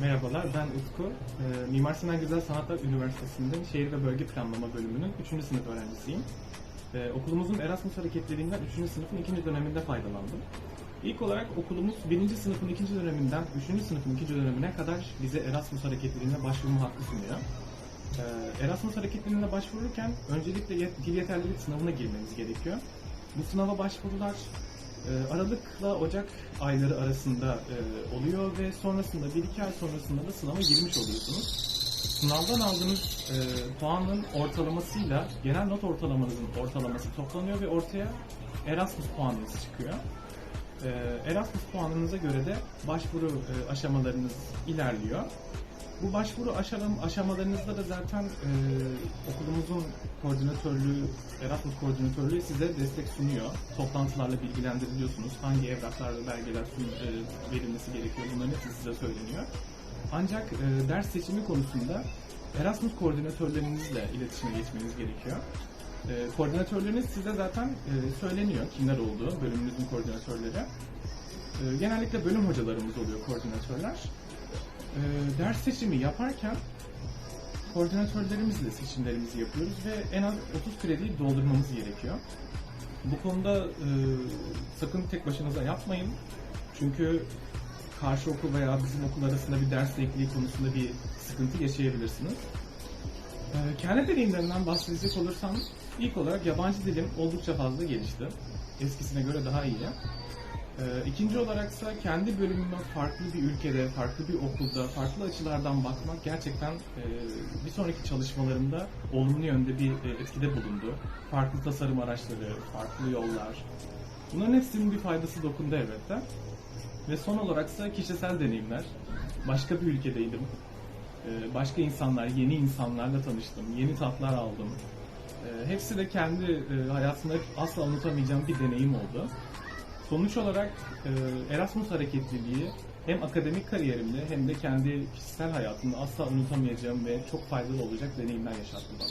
Merhabalar, ben Utku. Ee, Mimar Sinan Güzel Sanatlar Üniversitesi'nde Şehir ve Bölge Planlama bölümünün 3. sınıf öğrencisiyim. Ee, okulumuzun Erasmus hareketliliğinden 3. sınıfın 2. döneminde faydalandım. İlk olarak okulumuz 1. sınıfın 2. döneminden 3. sınıfın 2. dönemine kadar bize Erasmus hareketliliğine başvurma hakkı sunuyor. Ee, Erasmus hareketliliğine başvururken öncelikle dil yeterlilik sınavına girmeniz gerekiyor. Bu sınava başvurular Aralık'la Ocak ayları arasında e, oluyor ve sonrasında 1-2 ay sonrasında da sınava girmiş oluyorsunuz. Sınavdan aldığınız e, puanın ortalamasıyla genel not ortalamanızın ortalaması toplanıyor ve ortaya Erasmus puanınız çıkıyor. E, Erasmus puanınıza göre de başvuru e, aşamalarınız ilerliyor. Bu başvuru aşaram, aşamalarınızda da zaten e, okulumuzun koordinatörlüğü, Erasmus koordinatörlüğü size destek sunuyor. Toplantılarla bilgilendiriliyorsunuz. Hangi evraklar belgeler e, verilmesi gerekiyor bunların hepsi size söyleniyor. Ancak e, ders seçimi konusunda Erasmus koordinatörlerinizle iletişime geçmeniz gerekiyor. E, koordinatörleriniz size zaten e, söyleniyor kimler olduğu, bölümünüzün koordinatörleri. E, genellikle bölüm hocalarımız oluyor koordinatörler. E, ders seçimi yaparken koordinatörlerimizle seçimlerimizi yapıyoruz ve en az 30 krediyi doldurmamız gerekiyor. Bu konuda e, sakın tek başınıza yapmayın. Çünkü karşı okul veya bizim okul arasında bir ders denkliği konusunda bir sıkıntı yaşayabilirsiniz. E, kendi deneyimlerimden bahsedecek olursam ilk olarak yabancı dilim oldukça fazla gelişti. Eskisine göre daha iyi. Ee, İkinci olaraksa kendi bölümüme farklı bir ülkede, farklı bir okulda, farklı açılardan bakmak gerçekten e, bir sonraki çalışmalarımda olumlu yönde bir e, etkide bulundu. Farklı tasarım araçları, farklı yollar. Bunların hepsinin bir faydası dokundu elbette. Ve son olaraksa kişisel deneyimler. Başka bir ülkedeydim. Ee, Başka insanlar, yeni insanlarla tanıştım. Yeni tatlar aldım. Hepsi de kendi e, hayatımda asla unutamayacağım bir deneyim oldu. Sonuç olarak e, Erasmus hareketliliği hem akademik kariyerimde hem de kendi kişisel hayatımda asla unutamayacağım ve çok faydalı olacak deneyimler yaşattı bana.